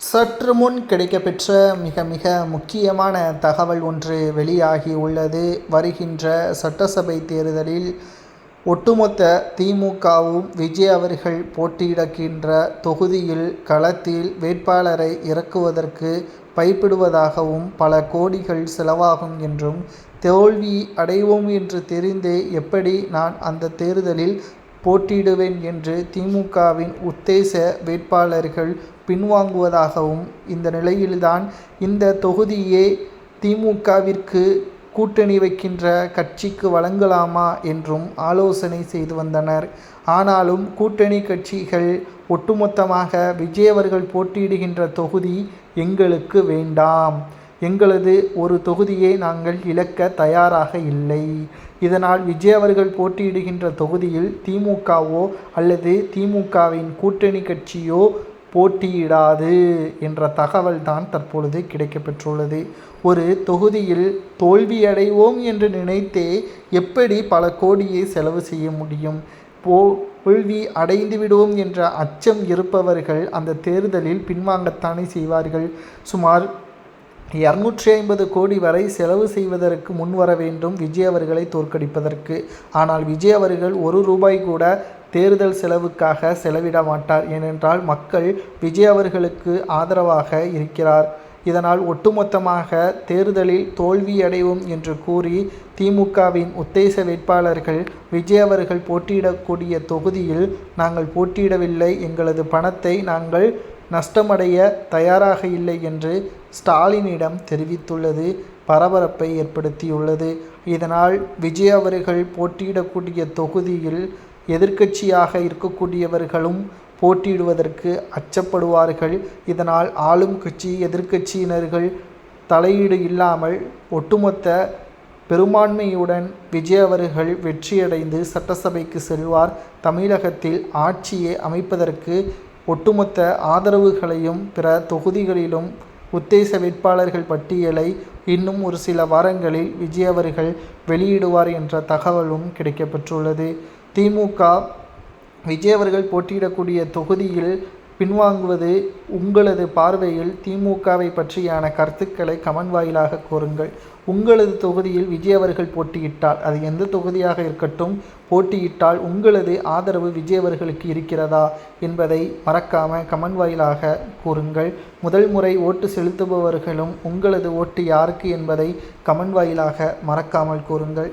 சற்று முன் கிடைக்கப்பெற்ற மிக மிக முக்கியமான தகவல் ஒன்று வெளியாகி உள்ளது. வருகின்ற சட்டசபை தேர்தலில் ஒட்டுமொத்த திமுகவும் விஜய் அவர்கள் போட்டியிடக்கின்ற தொகுதியில் களத்தில் வேட்பாளரை இறக்குவதற்கு பைப்பிடுவதாகவும் பல கோடிகள் செலவாகும் என்றும் தோல்வி அடைவோம் என்று தெரிந்தே எப்படி நான் அந்த தேர்தலில் போட்டியிடுவேன் என்று திமுகவின் உத்தேச வேட்பாளர்கள் பின்வாங்குவதாகவும் இந்த நிலையில்தான் இந்த தொகுதியே திமுகவிற்கு கூட்டணி வைக்கின்ற கட்சிக்கு வழங்கலாமா என்றும் ஆலோசனை செய்து வந்தனர். ஆனாலும் கூட்டணி கட்சிகள் ஒட்டுமொத்தமாக விஜய் அவர்கள் போட்டியிடுகின்ற தொகுதி எங்களுக்கு வேண்டாம். எங்களது ஒரு தொகுதியை நாங்கள் இழக்க தயாராக இல்லை. இதனால் விஜய் அவர்கள் போட்டியிடுகின்ற தொகுதியில் திமுகவோ அல்லது திமுகவின் கூட்டணி கட்சியோ போட்டியிடாது என்ற தகவல் தான் தற்பொழுது கிடைக்கப்பெற்றுள்ளது. ஒரு தொகுதியில் தோல்வியடைவோம் என்று நினைத்தே எப்படி பல கோடியை செலவு செய்ய முடியும்? போ தோல்வி அடைந்து விடுவோம் என்ற அச்சம் இருப்பவர்கள் அந்த தேர்தலில் பின்வாங்கத்தானே செய்வார்கள். சுமார் இரநூற்றி ஐம்பது கோடி வரை செலவு செய்வதற்கு முன்வர வேண்டும் விஜய் அவர்களை தோற்கடிப்பதற்கு. ஆனால் விஜய் அவர்கள் ஒரு ரூபாய் கூட தேர்தல் செலவுக்காக செலவிட மாட்டார். ஏனென்றால் மக்கள் விஜய் அவர்களுக்கு ஆதரவாக இருக்கிறார். இதனால் ஒட்டுமொத்தமாக தேர்தலில் தோல்வியடைவோம் என்று கூறி திமுகவின் உத்தேச வேட்பாளர்கள் விஜய் அவர்கள் போட்டியிடக்கூடிய தொகுதியில் நாங்கள் போட்டியிடவில்லை எங்களது பணத்தை நாங்கள் நஷ்டமடைய தயாராக இல்லை என்று ஸ்டாலினிடம் தெரிவித்துள்ளது. பரபரப்பை ஏற்படுத்தியுள்ளது. இதனால் விஜய் அவர்கள் போட்டியிடக்கூடிய தொகுதியில் எதிர்க்கட்சியாக இருக்கக்கூடியவர்களும் போட்டியிடுவதற்கு அச்சப்படுவார்கள். இதனால் ஆளும் கட்சி எதிர்க்கட்சியினர்கள் தலையீடு இல்லாமல் ஒட்டுமொத்த பெரும்பான்மையுடன் விஜய் அவர்கள் வெற்றியடைந்து சட்டசபைக்கு செல்வார். தமிழகத்தில் ஆட்சியை அமைப்பதற்கு ஒட்டுமொத்த ஆதரவுகளையும் பிற தொகுதிகளிலும் உத்தேச வேட்பாளர்கள் பட்டியலை இன்னும் ஒரு சில வாரங்களில் விஜய் அவர்கள் வெளியிடுவார் என்ற தகவலும் கிடைக்கப்பெற்றுள்ளது. திமுக விஜய் அவர்கள் போட்டியிடக்கூடிய தொகுதியில் பின்வாங்குவது உங்களது பார்வையில் திமுகவை பற்றியான கருத்துக்களை கமெண்ட் வாயிலாக கூறுங்கள். உங்களது தொகுதியில் விஜய் அவர்கள் போட்டியிட்டால் அது எந்த தொகுதியாக இருக்கட்டும் போட்டியிட்டால் உங்களது ஆதரவு விஜய் அவர்களுக்கு இருக்கிறதா என்பதை மறக்காம கமெண்ட் வாயிலாக கூறுங்கள். முதல் முறை ஓட்டு செலுத்துபவர்களும் உங்களது ஓட்டு யாருக்கு என்பதை கமெண்ட் வாயிலாக மறக்காமல் கூறுங்கள்.